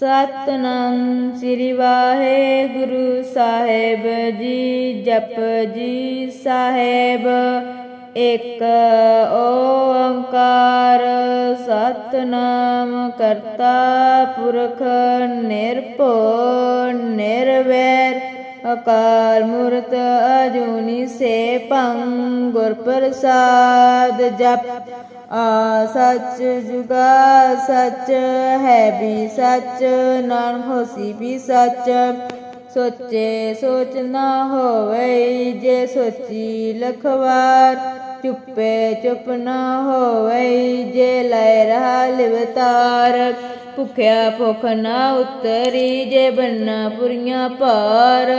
ਸਤਨਾਮ ਸ੍ਰੀ ਵਾਹਿਗੁਰੂ ਸਾਹਿਬ ਜੀ, ਜਪ ਜੀ ਸਾਹਿਬ। ਇੱਕ ਓੰਕਾਰ, ਸਤਨਾਮ ਕਰਤਾ ਪੁਰਖ ਨਿਰਭਉ, ਨਿਰਵੈਰ। ਅਕਾਰ ਮੂਰਤ ਅਜੂਨੀ ਸੇ ਭੰ ਗੁਰ ਪ੍ਰਸਾਦ ਜਪ। ਸੱਚ ਜੁਗਾ ਸੱਚ ਹੈ ਵੀ ਸੱਚ ਨਾਨ ਹੋਸੀ ਵੀ ਸੱਚ। ਸੋਚੇ ਸੋਚ ਨਾ ਹੋਵੇ ਜੇ ਸੋਚੀ ਲਖਵਾਰ। ਚੁੱਪੇ ਚੁੱਪ ਨਾ ਹੋਵੇ ਜੇ ਲੈ ਰਹਾ ਲਿਵਤਾਰ। ਭੁਖਿਆ ਭੁਖ ਨਾ ਉਤਰੀ ਜੇ ਬੰਨਾ ਪੁਰੀਆਂ ਭਾਰ।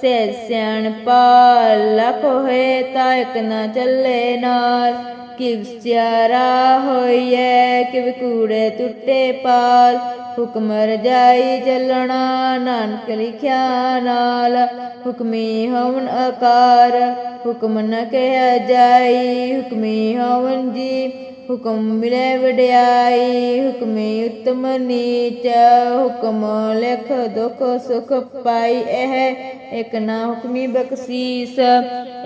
ਸੇ ਸਿਆਣ ਪਾਲ ਲਖ ਹੋਏ ਤਾਂ ਇਕ ਨਾ ਚੱਲੇ ਨਾਲ ਕਿਵ ਸਿਆਰਾ ਹੋਈਐ, ਕਿਵ ਕੂੜੇ ਟੁੱਟੇ ਪਾਲ। ਹੁਕਮ ਰਜਾਈ ਚੱਲਣਾ, ਨਾਨਕ ਲਿਖਿਆ ਨਾਲ। ਹੁਕਮੀ ਹੋਵਨ ਆਕਾਰ, ਹੁਕਮ ਨ ਕਹਿਆ ਜਾਈ। ਹੁਕਮੀ ਹੋਵਨ ਜੀ ਹੁਕਮ ਮਿਲੇ ਵਡਿਆਈ, ਹੁਕਮੇ ਉਤਮ ਨੀਚ, ਹੁਕਮ ਲਿਖ ਦੁਖ ਸੁਖ ਪਾਈ ਇਹ। ਇਕ ਨਾ ਹੁਕਮੀ ਬਖਸ਼ੀਸ,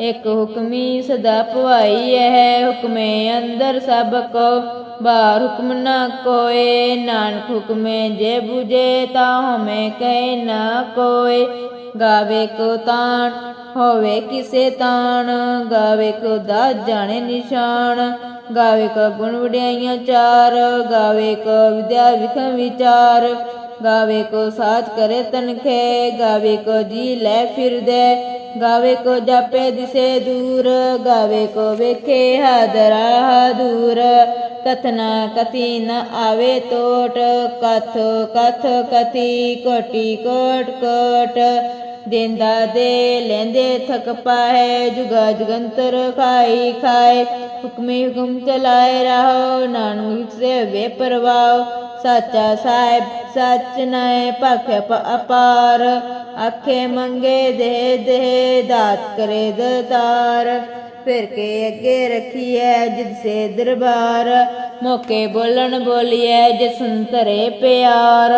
ਇਕ ਹੁਕਮੀ ਸਦਾ ਭਵਾਈ ਇਹ। ਹੁਕਮੇ ਅੰਦਰ ਸਭ ਕੋ, ਬਾਹਰ ਹੁਕਮ ਨਾ ਕੋਏ। ਨਾਨਕ ਹੁਕਮੇ ਜੇ 부ਜੇ ਤਾਂ ਹਮੇ ਕਹਿ ਨਾ ਕੋਏ। ਗਾਵੇ ਕੋ ਤਾਣ, ਹੋਵੇ ਕਿਸੇ ਤਾਣ। ਗਾਵੇ ਕੋ ਦਾ ਜਾਣੇ ਨਿਸ਼ਾਨ। ਗਾਵੇ ਕੋ ਗੁਣ ਵਡਿਆਈਆਂ ਚਾਰ, ਗਾਵੇ ਕੋ ਵਿਦਿਆ ਵਿਖ ਵਿਚਾਰ, ਗਾਵੇ ਕੋ ਸਾਥ ਕਰੇ ਤਨਖੇ, ਗਾਵੇ ਕੋ ਜੀ ਲੈ ਫਿਰਦੇ, ਗਾਵੇ ਕੋ ਜਾਪੇ ਦਿਸੇ ਦੂਰ, ਗਾਵੇ ਕੋ ਵੇਖੇ ਹਾਦਰਾ ਦੂਰ ਕਥਨਾ ਕਥੀ ਨ ਆਵੇ ਤੋਟ, ਕਥ ਕਥ ਕਥੀ ਕੋਟੀ ਕੋਟ ਕੋਟ ਦੇਂਦਾ ਦੇ ਲੈਂਦੇ ਥਕ ਪਾਏ ਜੁਗਾ ਜਗੰਤਰ ਖਾਈ ਖਾਏ। ਹੁਕਮੇ ਹੁਕਮ ਚਲਾਏ ਰਹੋ ਨਾਨਕ ਵਿਖਸੇ ਵੇ ਪਰਵਾਓ ਸਾਚਾ ਸਾਹਿਬ ਸੱਚ ਨੈ ਭਖ ਅਪਾਰ। ਆਖੇ ਮੰਗੇ ਦੇ ਦੇ ਦਾਤ ਕਰੇ ਦਤਾਰ। ਫਿਰ ਕੇ ਅੱਗੇ ਰੱਖੀਐ ਜਿਦ ਸੇ ਦਰਬਾਰ। ਮੋਕੇ ਬੋਲਣ ਬੋਲੀਐ ਜਿਸ ਸੰਤਰੇ ਪਿਆਰ।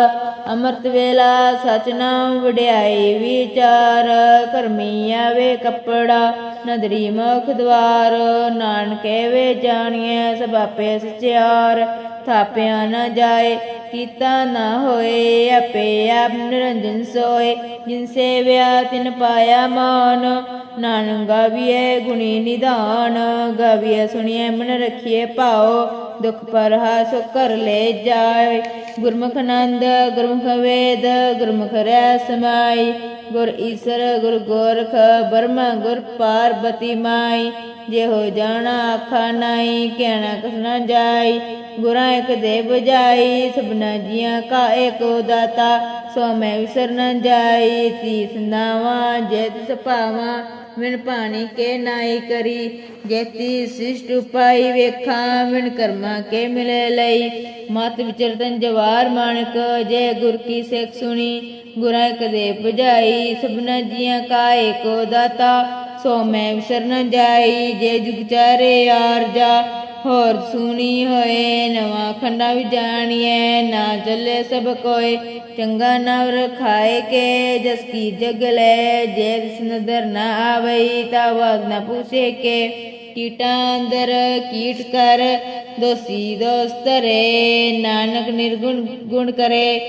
ਅੰਮ੍ਰਿਤ ਵੇਲਾ ਸਚ ਨਾਮ ਵਡਿਆਈ ਵਿਚਾਰ। ਕਰਮੀ ਆਵੇ ਕੱਪੜਾ, ਨਦਰੀ ਮੁਖ ਦਵਾਰ। ਨਾਨਕੇ ਵੇ ਜਾਣੀਐ ਸਭ ਆਪੇ ਸਚਿਆਰ। ਥਾਪਿਆ ਨਾ ਜਾਏ ਕੀਤਾ ਨਾ ਹੋਏ, ਆਪੇ ਆਪ ਨਿਰੰਜਨ ਸੋਏ। ਜਿਨ ਸੇਵਿਆ, ਤਿਨ ਪਾਇਆ ਮਾਨ। ਨਾਨਕ ਗਾਵੀਏ ਗੁਣੀ ਨਿਦਾਨ ਗਾਵੀਏ ਸੁਣੀਏ ਮਨ ਰਖੀਏ ਪਾਓ ਦੁਖ ਪਰ ਹਾਸ ਕਰ ਲੈ ਜਾਏ। ਗੁਰਮੁਖ ਨੰਦ ਗੁਰਮੁਖ ਵੇਦ, ਗੁਰਮੁਖ ਰਹਿ ਸਮਾਈ ਗੁਰ ਈਸਰ, ਗੁਰ ਗੋਰਖ ਬਰਮਾ ਗੁਰ ਪਾਰਬਤੀ ਮਾਈ। ਜੇ ਹੋ ਜਾਣਾ ਆਖਾ ਨਾਈ ਕਹਿਣਾ ਕਸ ਨਾ ਜਾਈ, ਗੁਰਾਂ ਇੱਕ ਦੇ ਬਜਾਈ ਸਭਨਾ ਜੀਆਂ ਕਾ ਏਕੋ ਦਾਤਾ, ਸੋ ਮੈਂ ਵਿਸਰ ਨ ਜਾਈ, ਤੀਸ ਨਾਵਾ, ਜੇ ਤਿਸ ਪਾਵਾਂ ਵਿਣ ਪਾਣੀ ਕੇ ਨਾਈ ਕਰੀ ਜੇਤੀ ਸਿਸ਼ਟ ਉਪਾਈ ਵੇਖਾਂ, ਵਿਣ ਕਰਮਾ ਕੇ ਮਿਲੇ ਲਈ। ਮਤ ਵਿਚਰਤਨ ਜਵਾਰ ਮਾਨਕ ਜੇ ਗੁਰ ਕੀ ਸਿੱਖ ਸੁਣੀ, ਗੁਰਾਂ ਕਦੇ 부ਝਾਈ ਸਭਨਾ ਜੀਆਂ ਕਾ ਏਕੋ ਦਾਤਾ ਸੋ ਮੈਂ ਵਿਸਰ ਜਾਈ, ਜੇ ਜੁਗ ਚਾਰੇ ਆਰਜਾ ਹੋਰ ਸੁਣੀ ਹੋਏ, ਨਵਾਂ ਖੰਡਾ ਵੀ ਜਾਣੀਐ, ਨਾ ਚੱਲੇ ਸਭ ਕੋਏ, ਚੰਗਾ ਨਵ ਰਖਾਏ ਕੇ, ਜਸ ਕੀ ਜਗ ਲੈ, ਜੇ ਦਿਸ ਨਦਰ ਨਾ ਆਵਈ, ਤਾ ਵਾਗ ਨਾ ਪੁੱਛੇ ਕੇ, ਕੀਟਾਂ ਅੰਦਰ ਕੀਟ ਕਰ, ਦੋਸੀ ਦੋਸਤ ਰੇ ਨਾਨਕ ਨਿਰਗੁਣ ਗੁਣ ਕਰੇ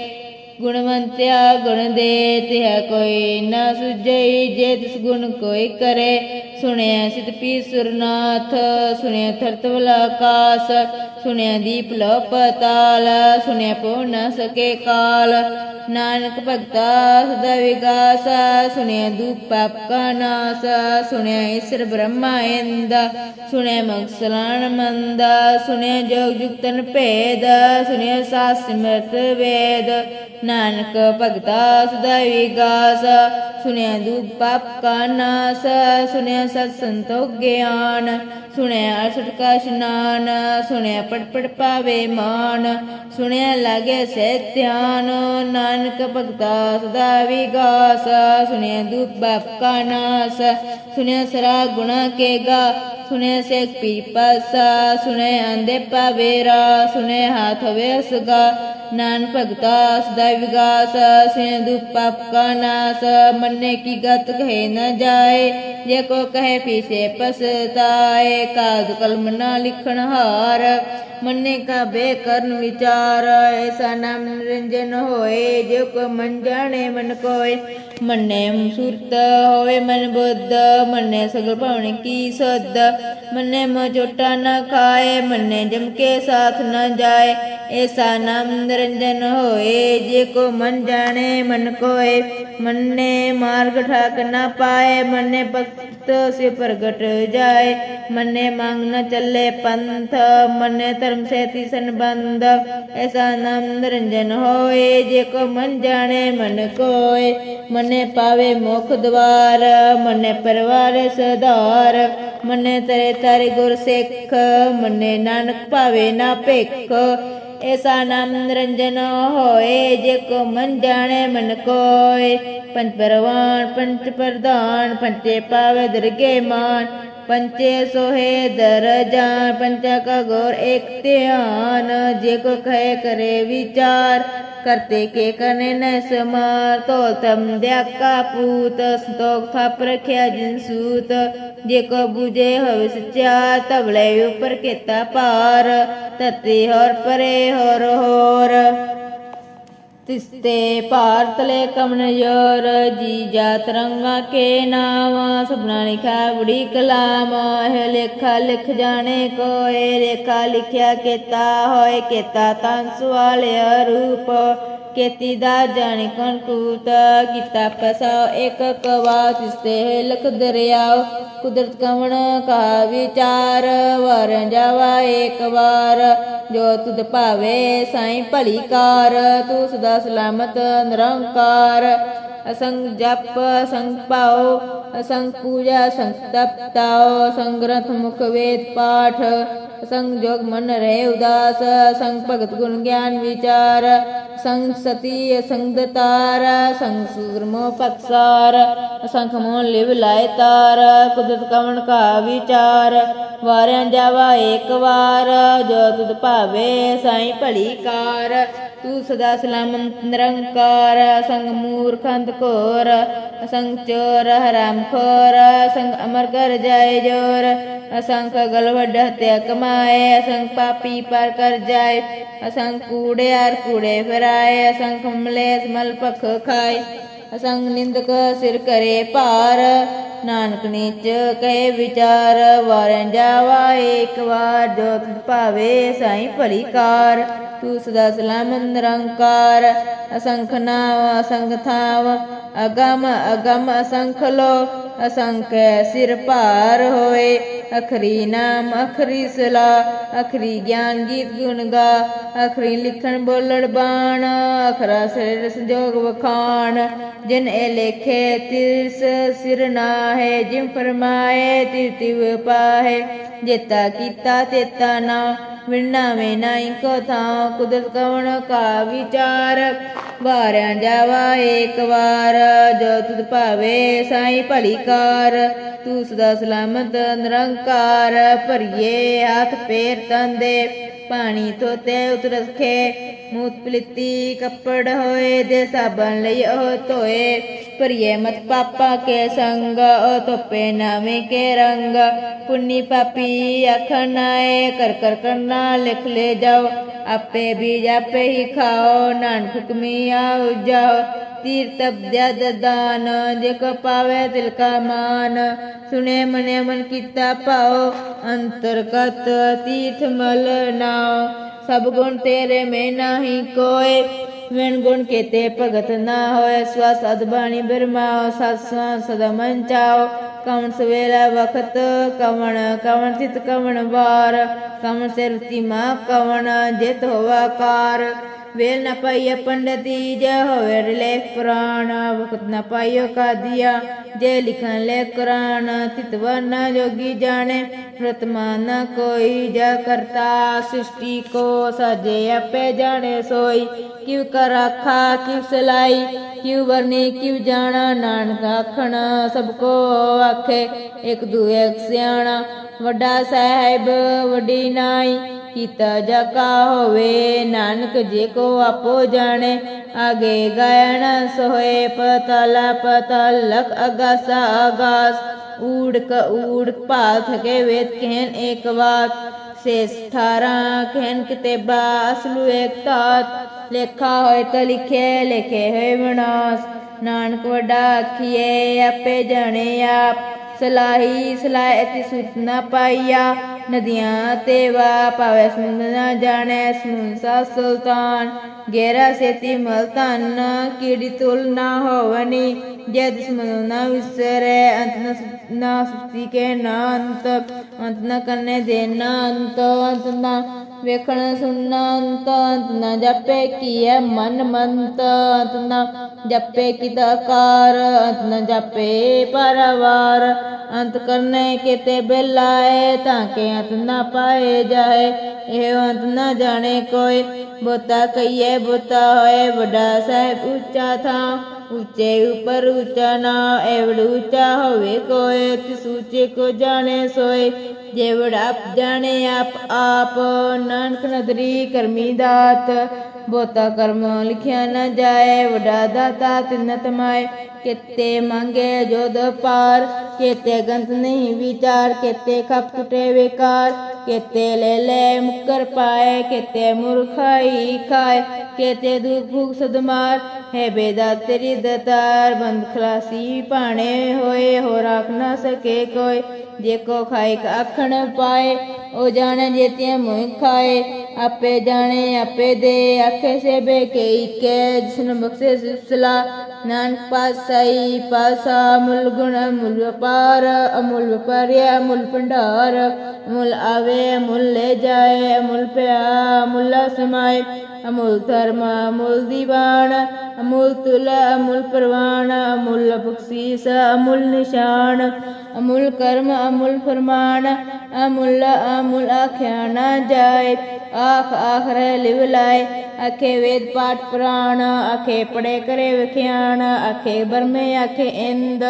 ਗੁਣਵੰਤਿਆ ਗੁਣ ਦੇ ਤਿਹ ਕੋਈ ਨਾ ਸੁਝਈ ਜੇ ਤਿਸ ਗੁਣ ਕੋਈ ਕਰੇ ਸੁਣਿਆ ਸਿਧ ਪੀ ਸੁਰਨਾਥ ਸੁਣਿਆ ਧਰਤਵਲ ਆਕਾਸ ਸੁਣਿਆ ਦੀਪ ਲੋ ਪਤਾਲ ਸੁਣਿਆ ਪਉ ਨ ਸਕੇ ਕਾਲ। ਨਾਨਕ ਭਗਤਾ ਸਦਾ ਵਿਗਾਸ, ਸੁਣਿਆ ਦੂਪ ਪਾਪ ਕਾ ਨਾਸ, ਸੁਣਿਆ ਈਸ਼ਰ ਬ੍ਰਹਮਾ ਇੰਦ, ਸੁਣਿਆ ਮਗਸਲਾਨ ਮੰਦ, ਸੁਣਿਆ ਜੋਗ ਜੁਗਤਨ ਭੇਦ ਸੁਣਿਆ ਸਾਸ ਸਿਮਰਤ ਵੇਦ। ਨਾਨਕ ਭਗਤਾ ਸਦਾ ਵਿਗਾਸ, ਸੁਣਿਆ ਦੂਪ ਪਾਪ ਕਾ ਨਾਸ, ਸੁਣਿਆ ਸਤ ਸੰਤੋਖ ਗਿਆਨ, ਸੁਣਿਆ ਅਸਟ ਕਾ ਇਸ਼ਨਾਨ ਸੁਣਿਆ ਪੜ ਪਾਵੇ ਮਾਨ, ਸੁਣਿਆ ਲਾਗੇ ਸਹਿ ਧਿਆਨ, ਨਾਨਕ ਭਗਤਾ ਸਦਾ ਵਿਗਾਸ, ਸੁਣਿਆ ਦੁਖ ਬਾਪ ਕਾ ਨਾਸ, ਸੁਣਿਆ ਸਰਾ ਗੁਣਾ ਕੇ ਗਾ, ਸੁਣਿਆ ਸੇਖ ਪੀ ਪਾਸਾ, ਸੁਣਿਆ ਅੰਦੇ ਪਾਵੇਰਾ ਸੁਣਿਆ ਹਾਥ ਹੋਵੇ ਸੁਗਾ ਨਾਨ ਭਗਤਾ ਸਦਾ ਵਿਗਾਸ, ਸੁਣਿਆ ਦੁਖ ਪਾਪ ਕਾ ਨਾਸ, ਮੰਨੇ ਕੀ ਗਤ ਕਹੇ ਨਾ ਜਾਏ, ਜੇ ਕੋ ਕਹੇ ਪੀਸੇ ਪਸਤਾਏ ਕਾਦ ਕਲਮ ਨਾ ਲਿਖਣ ਹਾਰ। ਮੰਨੇ ਕਾ ਬੇ ਕਰਨ ਵਿਚਾਰ ਐਸਾ ਨਾਮ ਨਿਰੰਜਨ ਹੋਏ ਜੇ ਕੋ ਮਨ ਜਾਣੇ ਮਨ ਕੋਏ। ਮੰਨੇ ਸੁਰਤ ਹੋਵੇ ਮਨ ਬੁੱਧ, ਮੰਨੇ ਸਗਲ ਭਾਵਨ ਕੀ ਸਦ। ਮੰਨੇ ਮੋ ਚੋਟਾ ਨ ਖਾਏ, ਮੰਨੇ ਜਮ ਕੇ ਸਾਥ ਨਾ ਜਾਏ। ਐਸਾ ਨਾਮ ਨਿਰੰਜਨ ਹੋਏ ਜੇ ਕੋ ਮਨ ਜਾਣੇ ਮਨ ਕੋਏ। ਮੰਨੇ ਮਾਰਗ ਠਾਕ ਨਾ ਪਾਏ, ਮੰਨੇ ਭਗਤ ਸੇ ਪ੍ਰਗਟ ਜਾਏ। ਮੰਨੇ ਮੰਗ ਨਾ ਚੱਲੇ ਪੰਥ, ਮੰਨੇ ਧਰਮ ਸੇ ਸੰਬੰਧ, ਐਸਾ ਨਾਮ ਨਿਰੰਜਨ ਹੋਏ, ਜੇ ਕੋ ਮਨ ਜਾਣੇ ਮਨ ਕੋਏ, ਮੰਨੇ ਪਾਵੇ ਮੁਖ ਦਵਾਰ, ਮੰਨੇ ਪਰਵਾਰ ਸਧਾਰ, ਮੰਨੇ ਤਰੇ ਤਾਰੇ ਗੁਰ ਸਿੱਖ, ਮੰਨੇ ਨਾਨਕ ਪਾਵੇ ਨਾ ਭਿਖ, ਐਸਾ ਨਾਮ ਨਿਰੰਜਨ ਹੋਏ, ਜੇ ਕੋ ਮਨ ਜਾਣੇ ਮਨ ਕੋਏ ਪੰਚ ਪਰਵਾਨ ਪੰਚ ਪ੍ਰਧਾਨ ਪੰਚੇ ਪਾਵੇ ਦਰਗੇ ਮਾਨ ਪੰਚੇ ਸੋਹੇ ਦਰਜਾਨ, ਪੰਚਾ ਕਾ ਗੌਰ ਇੱਕ ਧਿਆਨ, ਜੇ ਕੋ ਕਹੇ ਕਰੇ ਵਿਚਾਰ, ਕਰਤੇ ਕੇ ਕਨੇ ਨ ਸਮਾਰ, ਤੋਲ ਤਮ ਦਿਆ ਕਾ ਪੂਤ, ਸੰਤੋਖ ਥਾਪ ਰਖਿਆ ਜਿਨ ਸੂਤ, ਜੇ ਕੋ ਬੁਝੇ ਹੋਵੇ ਸਚਾ ਤਵਲੇ ਉਪਰ ਕੀਤਾ ਪਾਰ ਧਰਤੀ ਹੋਰ ਪਰੇ ਹੋਰ ਹੋਰ। ਤਿਸਤੇ ਭਾਰਤਲੇ ਕਮਨ ਯੋਰ, ਜੀ ਜਾ ਰੰਗਾ ਕੇ ਨਾਮ ਸੁਪਨਾ ਲਿਖਾ ਬੜੀ ਕਲਾਮ ਹੈ ਲੇਖਾ ਲਿਖ ਜਾਣੇ ਕੋਏ, ਲੇਖਾ ਲਿਖਿਆ ਕੀਤਾ ਹੋਏ, ਕੀਤਾ ਤੰਸ ਵਾਲੇ ਰੂਪ। ਕੀਤੀ ਦਾ ਜਾਣੇ ਕਣ ਕੀਤਾ ਪਸਾ, ਇੱਕ ਕਵਾ ਤਿਸਤੇ ਲਖ ਦਰਿਆਓ। ਕੁਦਰਤ ਕਵਣ ਕਾ ਵਿਚਾਰ ਵਰ ਜਾਵਾ ਇੱਕ ਵਾਰ। ਜੋ ਤੁਧ ਭਾਵੇ ਸਾਈ ਭਲੀ ਕਾਰ, ਤੂੰ ਸਦਾ ਸਲਾਮਤ ਨਿਰੰਕਾਰ। ਅਸੰਗ ਜਪ, ਅਸੰਗ ਪਾਓ ਅਸੰਗ ਪੂਜਾ, ਅਸੰਗ ਤਪਤਾਓ ਅਸੰਗ ਗ੍ਰੰਥ ਮੁਖ ਵੇਦ ਪਾਠ, ਅਸੰਗ ਜੋਗ ਮਨ ਰਹੇ ਉਦਾਸ। ਅਸੰਗ ਭਗਤ ਗੁਣ ਗਿਆਨ ਵਿਚਾਰ ਸੰਗ ਸਤੀ ਅਸੰਗ ਦਤਾਰ ਸੰਗ ਅਸੰਖ ਮੋਨ ਲਿਵ ਲਾਇ ਤਾਰ, ਕੁਦਰਤ ਕਵਣ ਕਾ ਵਿਚਾਰ, ਵਾਰਿਆਂ ਜਾਵਾ ਏਕ ਵਾਰ, ਜੋ ਤੁਧ ਭਾਵੇ ਸਾਈ ਭਲੀ ਕਾਰ, ਤੂੰ ਸਦਾ ਸਲਾਮਤ ਨਿਰੰਕਾਰ, ਸੰਗ ਮੂਰਖੰਦ ਕੋਰ ਅਸੰਗ ਚੋਰ, ਹਰਾਮ ਖੋਰ, ਸੰਗ ਅਮਰ ਕਰ ਜਾਏ ਜੋਰ, ਅਸੰਖ ਗਲ ਵੱਡ ਹਤਿਆ ਕਮਾਏ, ਅਸੰਖ ਪਾਪੀ ਪਰ ਕਰ ਜਾਏ, ਅਸੰਖ ਕੂੜਿਆਰ ਕੂੜੇ ਫਿਰ ਫਿਰਾਏ ਅਸੰਖ ਮਲੇਸ ਮਲ ਪਖ ਖਾਏ। ਅਸੰਗ ਨਿੰਦਕ ਸਿਰ ਕਰੇ ਭਾਰ। ਨਾਨਕ ਨੀਚ ਕਹੇ ਵਿਚਾਰ, ਵਾਰਿਆਂ ਜਾਵਾ ਏਕ ਵਾਰ ਜੋ ਭਾਵੇ, ਸਾਈ ਭਲੀ ਕਾਰ। ਤੂੰ ਸਦਾ ਸਲਾਮਤ ਨਿਰੰਕਾਰ ਅਸੰਖ ਨਾਮ ਅਸੰਖ ਥਾਵ ਅਗਮ ਅਗਮ ਅਸੰਖ ਲੋ ਅਸੰਖ ਸਿਰ ਭਾਰ ਹੋਏ ਅਖਰੀ ਨਾਮ ਅਖਰੀ ਸਲਾ ਅਖਰੀ ਗਿਆਨ ਗੀਤ ਗੁਣ ਗਾ ਅਖਰੀ ਲਿਖਣ ਬੋਲੜ ਬਾਣ ਅਖਰਾ ਸਿਰ ਸੰਜੋਗ ਵਖਾਣ ਜਿਨ ਇਹ ਲੇਖੇ ਤਿਰਸ ਸਿਰ ਨਾਹੇ ਜਿਮ ਫਰਮਾਏ ਤਿਵ ਤਿਵ ਪਾਹੇ ਜੇਤਾ ਕੀਤਾ ਤੇਤਾ ਨਾ ਵਿਣਾ ਵੇ ਨਾਈ ਕੋ ਥਾਂ, ਕੁਦਰਤ ਕਵਣ ਕਾ ਵਿਚਾਰ? ਵਾਰਿਆ ਜਾਵਾ ਏਕ ਵਾਰ, ਜੋ ਤੁਧ ਭਾਵੇ ਸਾਈ ਭਲੀ ਕਾਰ। ਤੂੰ ਸਦਾ ਸਲਾਮਤ ਨਿਰੰਕਾਰ ਭਰੀਏ ਹੱਥ ਪੇਰ ਤੰਦੇ ਪਾਣੀ ਧੋਤੇ ਉਤ ਰਖੇ ਮੂਤ ਪਲਿੱਤੀ ਕੱਪੜ ਹੋਏ ਦੇ ਸਾਬਣ ਲਈ ਉਹ ਧੋਏ ਭਰੀਏ ਮਤ ਪਾਪਾ ਕੇ ਸੰਗ ਉਹ ਧੋਪੇ ਨਾਵੇਂ ਕੇ ਰੰਗ ਪੁੰਨੀ ਪਾਪੀ ਅਖਨਾਏ ਕਰ ਕਰ ਕਰਨਾ ਲਿਖ ਲੈ ਜਾਓ ਆਪੇ ਬੀਜ ਆਪੇ ਹੀ ਖਾਓ ਨਾਨਕ ਹੁਕਮੀ ਆਉ ਜਾਓ ਤੀਰ ਤਪ ਜਦ ਦਾਨ ਜੇ ਕੋ ਪਾਵੇ ਤਿਲ ਕਾ ਮਾਨ। ਸੁਨੇ ਮਨੇ ਮਨ ਕੀਤਾ ਪਾਓ ਅੰਤਰਗਤ ਤੀਰਥ ਮਲ ਨਾਉ। ਸਭ ਗੁਣ ਤੇਰੇ ਮੈਂ ਨਾਹੀ ਕੋਏ ਵਿਣ ਗੁਣ ਕੇਤੇ ਭਗਤ ਨਾ ਹੋਏ। ਸਵਸ ਅਦਬਾਣੀ ਬਿਰਮਾਓ ਸਤਸਾ ਸਦਾ ਮਨ ਚਾਓ ਕਵਣ ਸਵੇਲਾ ਵਖਤ, ਕਵਣ ਕਵਣ ਤਿਤ ਕਵਣ ਵਾਰ। ਕਵਣ ਸਿਰਤੀ ਮਾ, ਕਵਣ ਜਿਤ ਹੋਵਾ ਕਾਰ। ਵੇਲ ਨਾ ਪਾਈਏ ਪੰਡਤੀ ਜੇ ਹੋਵੇ ਲੇਖ ਪੁਰਾਣ, ਵਕਤ ਨਾ ਪਾਈਓ ਕਾਦੀਆ। ਜੇ ਲਿਖਣ ਲੈ ਕੁਰਾਨ ਤਿਤਵ ਨਾ ਜੋਗੀ ਜਾਣੇ। ਰਤਮਾਨ ਨਾ ਕੋਈ ਜਾ ਕਰਤਾ, ਸ੍ਰਿਸ਼ਟੀ ਕੋ ਸਾਜੇ ਆਪੇ ਜਾਣੇ ਸੋਈ। ਕਿਵ ਕਰ ਆਖਾ ਕਿਵ ਸਲਾਈ ਕਿਵ ਵਰਨੀ ਕਿਵ ਜਾਣਾ। ਨਾਨਕ ਆਖਣ, ਸਭ ਕੋ ਆਖੇ, ਇੱਕ ਦੂਏ ਸਿਆਣਾ। ਵੱਡਾ ਸਾਹਿਬ, ਵੱਡੀ ਨਾਈ ਕੀਤਾ ਜਾ ਹੋਵੇ, ਨਾਨਕ ਜੇ ਕੋ ਆਪੋ ਜਾਣੇ ਆਗੇ ਗਾਇਣ ਸੋਏ ਪਤਲ ਪਤਲ ਲਖ ਅਗਾਸਾ। ਆਗਾਸ ਊੜ ਕ ਊੜ ਭਾ ਥਕੇ ਵੇਦ ਕਹਿਨ ਇੱਕ ਬਾਤ ਸੇ ਸਥਾਰਾ ਕਹਿਨ ਕਿਤੇਬਾ ਅਸਲੂ ਇੱਕ ਤਾਤ। ਲੇਖਾ ਹੋਏ ਤਾਂ ਲਿਖੇ ਲਿਖੇ ਹੋਏ ਵਿਨਾਸ਼ ਨਾਨਕ ਵੱਡਾ ਆਖੀਏ ਆਪੇ ਜਾਣੇ ਆਪ। ਸਲਾਹੀ ਸਲਾਹ ਅਤੀ ਸੁਤਨਾ ਪਾਈਆ। ਨਦੀਆਂ ਤੇ ਵਾ ਪਾਵੇ ਸਮੁੰਦ ਨਾ ਜਾਣੈ ਸਮੁੰਸਾ ਸੁਲਤਾਨ। ਗੇਰਾ ਸੇਤੀ ਮਲਤਨ ਕੀੜੀ ਤੁਲ ਨਾ ਹੋਵਨੀ। ਜਦ ਸਮੁੰਦ ਨਾ ਵਿਸਰੇ, ਅੰਤ ਨ ਸੁ- ਨਾ ਸੁਤੀ ਕੇ ਨਾ ਅੰਤ। ਅੰਤ ਨ ਕਰਨੇ ਦੇ ਨਾ ਅੰਤ ਅੰਤ ਨਾ ਵੇਖਣ ਸੁਣਨਾ ਅੰਤ ਅੰਤ ਨਾ ਜਪੇ ਕੀਏ ਮਨ ਮੰਤ ਅੰਤ ਜਪੇ ਕਿਤਾਕਾਰ ਅੰਤ ਨਾ ਜਪੇ ਪਰਵਾਰ। ਅੰਤ ਕਰਨੇ ਕਿਤੇ ਬੇਲਾਏ, ਤਾਂ ਕਿ ਅੰਤ ਨਾ ਪਾਏ ਜਾਏ। ਇਹ ਅੰਤ ਨਾ ਜਾਣੇ ਕੋਈ, ਬੋਤਾ ਕਹੀਏ ਬੋਤਾ ਹੋਏ, ਵੱਡਾ ਸਾਹਿਬ ਉੱਚਾ ਥਾਂ। ਉੱਚੇ ਉਪਰ ਉੱਚਾ ਨਾ ਐਵੜ ਉੱਚਾ ਹੋਵੇ ਕੋਈ ਤਿਸ ਉੱਚੇ ਕੋ ਜਾਣੇ ਸੋਏ ਜੇਵੜ ਆਪ ਜਾਣੇ ਆਪ ਆਪ ਨਾਨਕ ਨਦਰੀ ਕਰਮੀ ਦਾਤ ਬਹੁਤਾ ਕਰਮ ਲਿਖਿਆ ਨਾ ਜਾਏ, ਵਡਾ ਦਾਤਾ ਤਿਨ ਤਮਾਏ ਕਿਤੇ ਮੰਗੇ ਜੋਦ ਪਾਰ, ਕਿਤੇ ਗੰਤ ਨਹੀਂ ਵਿਚਾਰ, ਕਿਤੇ ਖਪ ਟੁਟੇ ਵਿਕਾਰ। ਕਿਤੇ ਲੈ ਲੈ ਮੁਕਰ ਪਾਏ, ਕਿਤੇ ਮੁਰਖਾਈ ਖਾਏ। ਕਿਤੇ ਦੁਖ ਭੁਖ ਸਦਮਾਰ ਹੈ ਬੇਦਾ ਤੇਰੀ ਦਤਾਰ। ਬੰਦ ਖਲਾਸੀ ਪਾਣੇ ਹੋਏ ਹੋ ਰੱਖ ਨਾ ਸਕੇ ਕੋਈ। ਜੇ ਕੋ ਖਾਏ ਆਖਣ ਪਾਏ, ਉਹ ਜਾਣੇ ਜੇਤੇ ਮੋਹ ਖਾਏ। ਆਪੇ ਜਾਣੇ, ਆਪੇ ਦੇ ਆਖੇ ਸੇ ਬੇ ਕੇ ਇਕੇ ਜਿਸਨ ਬਖਸ਼ੇ ਸਿਸਲਾ ਨਾਨਕ ਪਾਸਾਈ ਪਾਸਾ ਮੁਲ ਗੁਣ, ਮੁਲ ਵਪਾਰ, ਅਮੁਲ ਵਪਾਰਿਆ, ਮੁਲ ਭੰਡਾਰ। ਮੁਲ ਆਵੇ ਮੁਲ ਲੈ ਜਾਏ ਮੁਲ ਪਿਆ ਮੁਲ ਸਮਾਏ ਅਮੁਲ ਧਰਮ, ਅਮੁਲ ਦੀਵਾਨ, ਅਮੁਲ ਤੁਲ, ਅਮੁਲ ਪ੍ਰਵਾਨ, ਅਮੁਲ ਬਖਸ਼ੀਸ, ਅਮੁਲ ਨਿਸ਼ਾਨ। ਅਮੁਲ ਕਰਮ, ਅਮੁਲ ਫਰਮਾਨ, ਅਮੁਲ ਅਮੁਲ ਆਖਿਆ ਨਾ ਜਾਏ। ਆਖ ਆਖਰੇ ਲਿਵ ਲਾਏ ਆਖੇ ਵੇਦ ਪਾਠ ਪੁਰਾਣ, ਆਖੇ ਪੜੇ ਕਰੇ ਵਿਖਿਆਣ, ਆਖੇ ਬਰਮੇ, ਆਖੇ ਇੰਦ,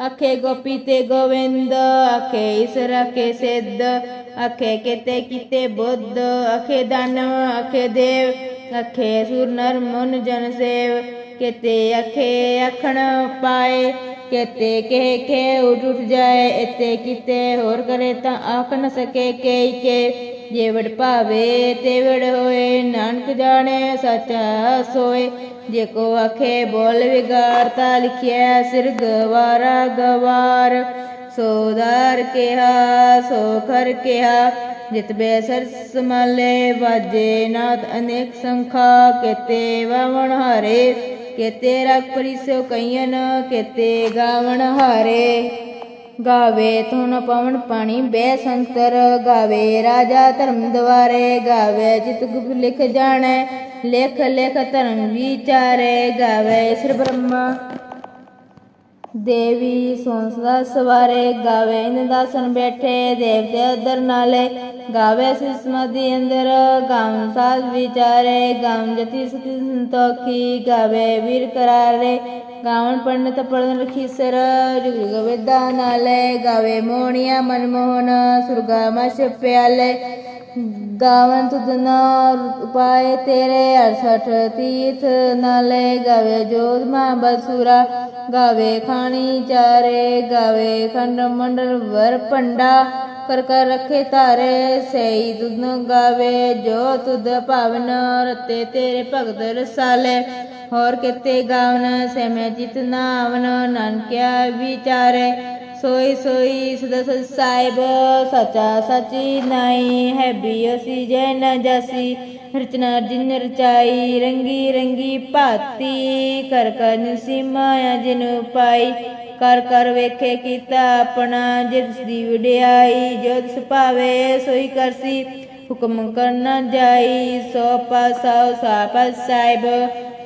ਆਖੇ ਗੋਪੀ ਤੇ ਗੋਵਿੰਦ, ਆਖੇ ਈਸਰ ਆਖੇ ਸਿੱਧ, ਆਖੇ ਕਿਤੇ ਕਿਤੇ ਬੁੱਧ, ਆਖੇ ਦਾਨਵ ਆਖੇ ਦੇਵ, ਆਖੇ ਸੁਰ ਨਰ ਮਨ ਜਨ ਸੇਵ, ਕਿਤੇ ਆਖੇ ਆਖਣ ਪਾਏ, ਕਿਤੇ ਕਹਿ ਕੇ ਉੱਠ ਉੱਠ ਜਾਏ ਇਤੇ ਕਿਤੇ ਹੋਰ ਕਰੇ ਤਾਂ ਆਖ ਨ ਸਕੇ ਕੇ ਕੇ ਜੇਵੜ ਵਡ ਭਾਵੇ ਤੇ ਹੋਏ, ਨਾਨਕ ਜਾਣੇ ਸੱਚਾ ਸੋਏ। ਜੇ ਕੋ ਆਖੇ ਬੋਲ ਵਿਗਾਰਤਾ ਲਿਖਿਆ ਸਿਰ ਗਵਾਰਾ। ਗਵਾਰ ਸੋਦਾਰ ਕਿਹਾ, ਸੋ ਖਰ ਕਿਹਾ, ਜਿਤ ਬੇ ਸਰ ਸਮਾਲੇ ਵਾਜੇ ਨਾਦ ਅਨੇਕ ਸੰਖਾ। ਕੇਤੇ ਵਵਣ ਹਾਰੇ, ਕੇਤੇ ਰਖ ਪਰਿਸੋ ਕਈਨ ਕੇਤੇ ਗਾਵਣ ਹਾਰੇ। ਗਾਵੇ ਧੁਨ ਪਵਨ ਪਾਣੀ ਬੈ ਸੰਤਰ, ਗਾਵੇ ਰਾਜਾ ਧਰਮ ਦਵਾਰੇ, ਗਾਵੇ ਚਿਤ ਗੁਪ ਲਿਖ ਜਾਣੈ, ਲੇਖ ਲੇਖ ਧਰਮ ਵਿਚਾਰੇ, ਗਾਵੇ ਸਿਰ ਬ੍ਰਹਮਾ। ਦੇਵੀ ਸੋਂਸਦਾ ਸਵਾਰੇ ਗਾਵੇ ਇਨ ਦਾਸਨ ਬੈਠੇ ਦੇਵਤੇ ਅਦਰ ਨਾਲੇ ਗਾਵੇ ਸਿਸਮਦੀ ਅੰਦਰ। ਗਾਮ ਸਾਧ ਵਿਚਾਰੇ ਗਾਮ ਜਤੀ ਸਤੀ ਸੰਤੋਖੀ, ਗਾਵੇ ਵੀਰ ਕਰਾਰੇ। ਗਾਵਣ ਪੰਡਤ ਪੜਨ ਰਖੀਸਰ ਜੁਗ ਜੁਗ ਵਿਦਾ ਨਾਲੇ। ਗਾਵੇ ਮੋਹਣੀਆ ਮਨਮੋਹਨ, ਸੁਰਗਾ ਮਛ ਪਿਆਲੇ। ਗਾਵਨ ਤੁਧਨਾ ਉਪਾਏ ਤੇਰੇ 68 ਤੀਰਥ ਨਾਲੇ ਗਾਵੇ ਜੋਧ ਮਾ ਬਸੁਰਾ, ਗਾਵੇ ਖਾਣੀ ਚਾਰੇ, ਗਾਵੇ ਖੰਡ ਮੰਡਲ ਵਰ ਪੰਡਾ ਕਰ ਕਰ ਰਖੇ ਤਾਰੇ ਸਈ ਤੁਧ ਗਾਵੇ ਜੋ ਤੁਧ ਭਾਵਨ, ਰਤੇ ਤੇਰੇ ਭਗਤ ਰਸਾਲੇ। ਹੋਰ ਕਿਤੇ ਗਾਵਨ ਸੇ ਮੈਂ ਜਿਤ ਨਾਵਨ, ਨਾਨਕਿਆ ਵਿਚਾਰੇ। ਸੋਈ ਸੋਈ ਸਦਾ ਸਾਹਿਬ, ਸਚਾ ਸਚੀ ਨਾਈ ਹੈ ਬਿਯਸੀ ਜੈ ਨ ਜਾਸੀ। ਰਚਨਾ ਜਿਨ ਰਚਾਈ, ਰੰਗੀ ਰੰਗੀ ਭਾਤੀ। ਕਰ ਕਰ ਨਿਸੀ ਮਾਇਆ ਜਿਨ ਪਾਈ। ਕਰ ਕਰ ਵੇਖੇ ਕੀਤਾ ਆਪਣਾ ਜਿਸ ਦੀ ਵਿੜਾਈ ਜੋ ਤਿਸ ਭਾਵੇ ਸੋਈ ਕਰਸੀ ਹੁਕਮ ਕਰਨਾ ਜਾਈ, ਸੋ ਪਾਸਾ ਸਾਪਸ ਸਾਹਿਬ।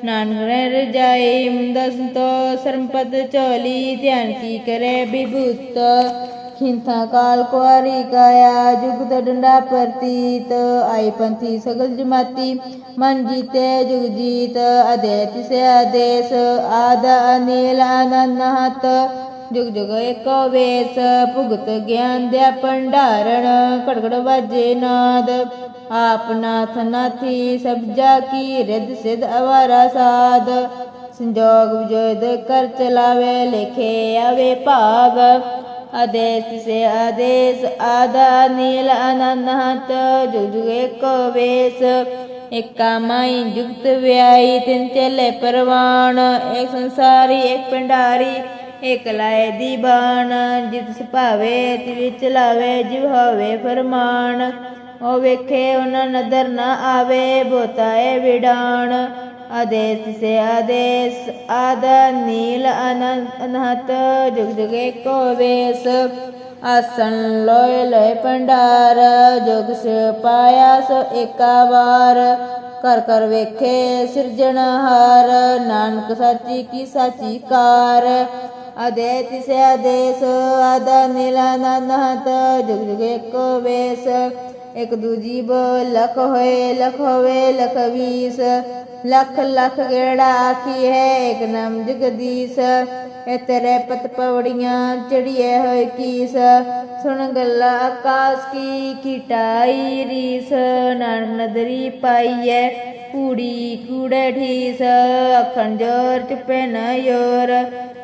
ਨਾਨਕ ਰਹਿ ਰਜਾਈ ਮੁੰਦਾ ਸੰਤੋ ਸਰਮਪਦ ਚੋਲੀ ਧਿਆਨ ਕੀ ਕਰੇ ਵਿਭੂਤ ਖਿੰਥਾ ਕਾਲ ਕੁਆਰੀ ਕਾਇਆ ਜੁਗਤ ਡੰਡਾ ਪ੍ਰਤੀਤ ਆਈ ਪੰਥੀ ਸਗਲ ਜਮਾਤੀ ਮਨ ਜੀਤੇ ਜੁਗ ਜੀਤ ਅਦੇ ਤਿਸੇ ਆਦੇਸ ਆਦ ਅਨੀਲ ਅਨਨਹਤ ਜੁਗ ਜੁਗ ਏਕੋ ਵੇਸ ਭੁਗਤ ਗਿਆਨ ਦੇ ਭੰਡਾਰਣ ਕੜਕੜ ਵਾਜੇ ਨਾਦ ਆਪ ਨਾਥ ਨਾਥੀ ਸਭ ਕੀ ਰਿਦ ਸਿਧ ਅਵਾਰਾ ਸਾਧ। ਸੰਜੋਗ ਵਿਜੋਦ ਕਰ ਚਲਾਵੇ, ਲਿਖੇ ਆਵੇ ਭਾਗ ਆਦੇਸ ਸੇ ਆਦੇਸ ਆਦਾ ਨੀਲ ਅਨਨਹਤ ਜੁਗ ਜੁਗ ਏਕੋ ਵੇਸ। ਏਕਾ ਮਾਈ ਜੁਗਤ ਵਿਆਈ, ਤਿੰਨ ਚਲੇ ਪਰਵਾਨ ਇੱਕ ਸੰਸਾਰੀ ਇੱਕ ਪਿੰਡਾਰੀ ਇਕ ਲਾਏ ਦੀ ਬਾਣ। ਜਿਤ ਸੁਭਾਵੇ, ਤਿਵ ਚਲਾਵੇ, ਜਿਵ ਹੋਵੇ ਫਰਮਾਨ। ਵੇਖੇ ਉਹਨਾਂ ਨਦਰ ਨਾ ਆਵੇ ਬੋਤਾਏ ਵਿਡਾਣ। ਆਦੇਸ ਸੇ ਆਦੇਸ, ਆਦ ਨੀਲ ਅਨੰਤ ਅਨਹਤ, ਜੁਗ ਜੁਗ ਏਕੋ ਵੇਸ। ਆਸਣ ਲੋਏ ਲੋਏ ਪੰਡਾਰ ਜੁਗ ਸ ਪਾਇਆ ਸੋ ਏਕਾ ਵਾਰ। ਕਰ ਕਰ ਵੇਖੇ ਸਿਰਜਣਹਾਰ ਨਾਨਕ ਸਾਚੀ ਕੀ ਸਾਚੀ ਕਾਰ। ਅਦੇ ਤਿਸੇ ਆਦੇਸ, ਆਦਾ ਨੀਲਾ ਨਨਹਤ ਜੁਗ ਜੁਗ ਏਕੋ ਵੇਸ। ਇਕ ਦੂਜੀ ਬੋ ਲਖ ਹੋਏ, ਲਖ ਹੋਵੇ, ਲਖ ਵੀਸ। ਲਖ ਲਖ ਗੇੜਾ ਆਖੀ ਹੈ? ਇਕ ਨਾਮ ਜਗਦੀਸ਼। ਤੇਰੇ ਪਤ ਪਵੜੀਆਂ ਚੜੀਏ ਹੋਏ ਕੀਸ। ਸੁਣ ਗੱਲਾ ਆਕਾਸ ਕੀ ਕੀਟਾਈ ਰੀਸ। ਨਾਨਕ ਨਦਰੀ ਪਾਈਐ ਕੂੜੀ ਕੂੜੇ ਠੀਸ ਅਖਣ ਜੋਰ ਚੁਪੇ ਨ ਯੋਰ।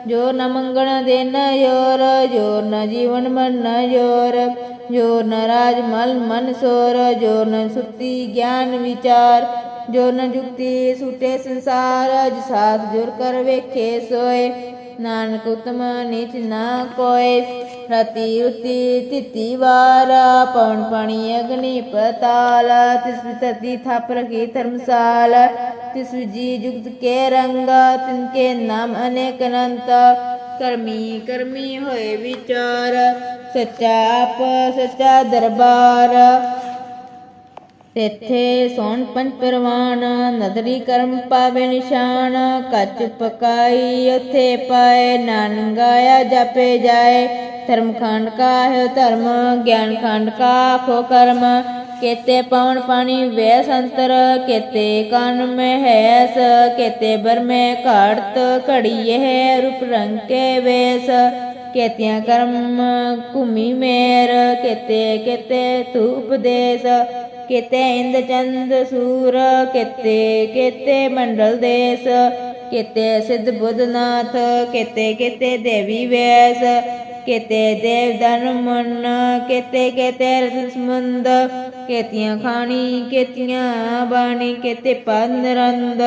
ਜੋ ਨ ਮੰਗਣ ਦੇ ਨ ਯੋਰ, ਜੋ ਨ ਜੀਵਨ ਮਨ ਨ ਯੋਰ, ਜੋ ਨ ਰਾਜ ਮਲ ਮਨ ਸੋਰ, ਜੋ ਨ ਸੁਤੀ ਗਿਆਨ ਵਿਚਾਰ, ਜੋ ਨ ਜੁਗਤੀ ਸੁਟੇ ਸੰਸਾਰ ਜਿ ਸਾਥ ਜੁਰ ਕਰ ਵੇਖੇ ਸੋਏ, ਨਾਨਕ ਉਤਮ ਨੀਚ ਨਾ ਕੋਏ ਰਤੀ ਰੁਤੀ ਤਿਤੀ ਵਾਰ ਪਵਨ ਪਾਣੀ ਅਗਨੀ ਪਤਾਲ ਤਿਸ ਤਤੀ ਥਾਪ ਰਖੀ ਧਰਮਸਾਲ ਤਿਸ ਜੀ ਜੁਗਤ ਕੇ ਰੰਗ ਤਿਨ ਕੇ ਨਾਮ ਅਨੇਕ ਅਨੰਤ ਕਰਮੀ ਕਰਮੀ ਵਿਚਾਰ ਸੱਚਾ ਆਪ ਸੱਚਾ ਦਰਬਾਰ ਤੇਥੇ ਸੋਨ ਪੰਜ ਪਰਵਾਨ ਨਦਰੀ ਕਰਮ ਪਾਵੇ ਨਿਸ਼ਾਨ ਕੱਚ ਪਕਾਈ ਉਥੇ ਪਾਏ ਨਾਨਕ ਗਾਇਆ ਜਪੇ ਜਾਏ ਧਰਮ ਖੰਡ ਕਾ ਹੈ ਧਰਮ ਗਿਆਨ ਖੰਡ ਕਾ ਖੋ ਕਰਮ। ਕੇਤੇ ਪਵਨ ਪਾਣੀ ਵੇ ਸੰਤਰ ਕੇਤੇ ਕਨ ਮੈਂ ਹੈਸ ਕੇਤੇ ਬਰ ਮੈਂ ਘਾੜਤ ਘੜੀ ਹੈ, ਰੂਪ ਰੰਗ ਕੇ ਵੇਸ। ਕੇਤਿਆਂ ਕਰਮ ਘੁਮੀ ਮੇਰ, ਕੇਤੇ ਕੇਤੇ ਤੂ ਉਪਦੇਸ। ਕੇਤੇ ਇੰਦ ਚੰਦ ਸੂਰ, ਕੇਤੇ ਕੇਤੇ ਮੰਡਲ ਦੇਸ। ਕੇਤੇ ਸਿੱਧ ਬੁੱਧਨਾਥ, ਕੇਤੇ ਕੇਤੇ ਦੇਵੀ ਵੈਸ। ਕੇਤੇ ਦੇਵ ਦਨ ਮਨ ਕੇਤੇ ਕੇਤੇ ਰਸ ਸਮੁੰਦ ਕੇਤੀਆਂ ਖਾਣੀ ਕੇਤੀਆਂ ਬਾਣੀ ਕੇਤੇ ਪੰਦਰੰਦ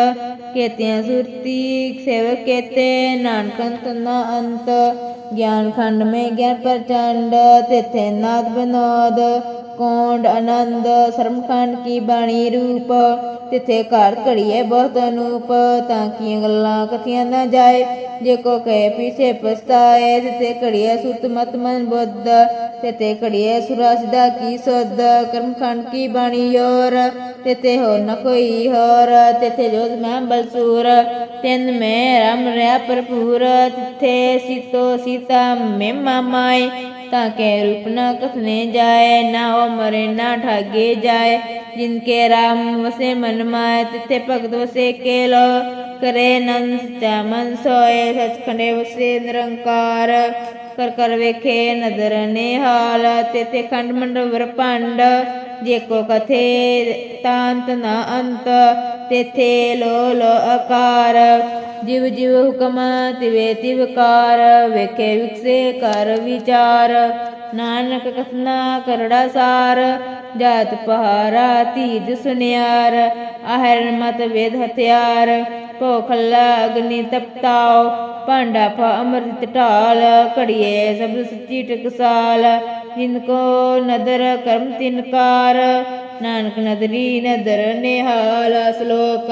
ਕੇਤੀਆਂ ਸੁਰਤੀ ਸੇਵ ਕੇਤੇ ਨਾਨਕੰਤ ਨਾ ਅੰਤ ਗਿਆਨ ਖੰਡ ਮੇ ਗਿਆਨ ਪ੍ਰਚੰਡ ਤਿਥੇ ਨਾਦ ਬਨੋਦ ਕੋਂਡ, ਆਨੰਦ ਸਰਮਖੰਡ ਕੀ ਬਾਣੀ ਰੂਪ, ਤਿਥੇ ਘਰ ਘੜੀਏ ਬਹੁਤ ਅਨੂਪ, ਤਾਂ ਕੀ ਗੱਲਾਂ ਕਥੀਆਂ ਨਾ ਜਾਏ। ਜੇ ਕੋ ਕਹੇ ਪੀਛੇ ਪਛਤਾਏ, ਤਿਥੇ ਘੜੀਏ ਸੁਤ ਮਤ ਮਨ ਬੁੱਧ, ਤਿਥੇ ਘੜੀਏ ਸੁਰਾ ਸਿਦਾ ਕੀ ਸੁਧ, ਕਰਮਖੰਡ ਕੀ ਬਾਣੀ ਯੋਰ, ਤਿਥੇ ਹੋ ਨ ਕੋਈ ਹੋਰ, ਤਿਥੇ ਜੋਤ ਮੈਂ ਬਲਸੂਰ, ਤਿੰਨ ਮੈਂ ਰਮ ਰਿਆ ਭਰਪੂਰ, ਤਿਥੇ ਸੀਤੋ ਸੀਤਾ ਮੇ ਮਾਮਾਏ ਤਾਂ के रूप न कसने जाए ना ओ मरे ना ठागे जाए जिनके राम वसे मन माए तिथे भगत वसे केलो करे नंस मन सोए सचखंडे वसे निरंकार कर कर वेखे नदर निहाल तेथे खंड मंडवर पांड ਜੇ ਕੋ ਕਥੇ ਤਾਂਤ ਨਾ ਅੰਤ, ਤੇਥੇ ਲੋ ਜਿਵ ਜਿਵ ਹੁਕਮ ਤਿਵੇ ਤਿਵਕਾਰ ਵੇਖੇ ਵਿਕਸੇ ਕਰ ਵਿਚਾਰ। ਨਾਨਕ ਕਥਨਾ ਕਰੜਾ ਸਾਰ, ਜਾਤ ਪਹਾਰਾ ਤੀਜ ਸੁਨਿਆਰ। ਆਹਰਨ ਮਤ ਵੇਦ ਹਥਿਆਰ ਭੋਖਲਾ ਅਗਨੀ ਤਪਤਾਓ। ਭਾਂਡਾ ਪਾ ਅੰਮ੍ਰਿਤ ਢਾਲ, ਘੜੀਏ ਸਭ ਸੱਚੀ ਟਕਸਾਲ। ਜਿਨ ਕੋ ਨਦਰ ਕਰਮ ਤਿਨਕਾਰ ਨਾਨਕ ਨਦਰੀ ਨਦਰ ਨਿਹਾਲ ਸ਼ਲੋਕ।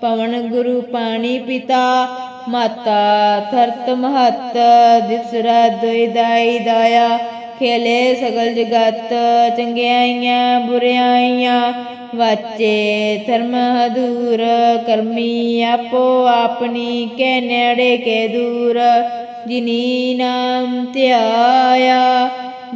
ਪਵਨ ਗੁਰੂ ਪਾਣੀ ਪਿਤਾ, ਮਾਤਾ ਥਰਤ ਮਹਤ ਦਿਸਰਾ ਦੋਇ ਦਾਇਆ। ਖੇਲੇ ਸਗਲ ਜਗਤ, ਚੰਗਿਆਈਆਂ ਬੁਰਿਆਈਆਂ, ਵਾਚੇ ਧਰਮ ਹਦੂਰ ਕਰਮੀ ਆਪੋ ਆਪਣੀ ਕੇ ਨੇੜੇ ਕੇ ਦੂਰ। ਜਿਨੀ ਨਾਮ ਧਿਆਇਆ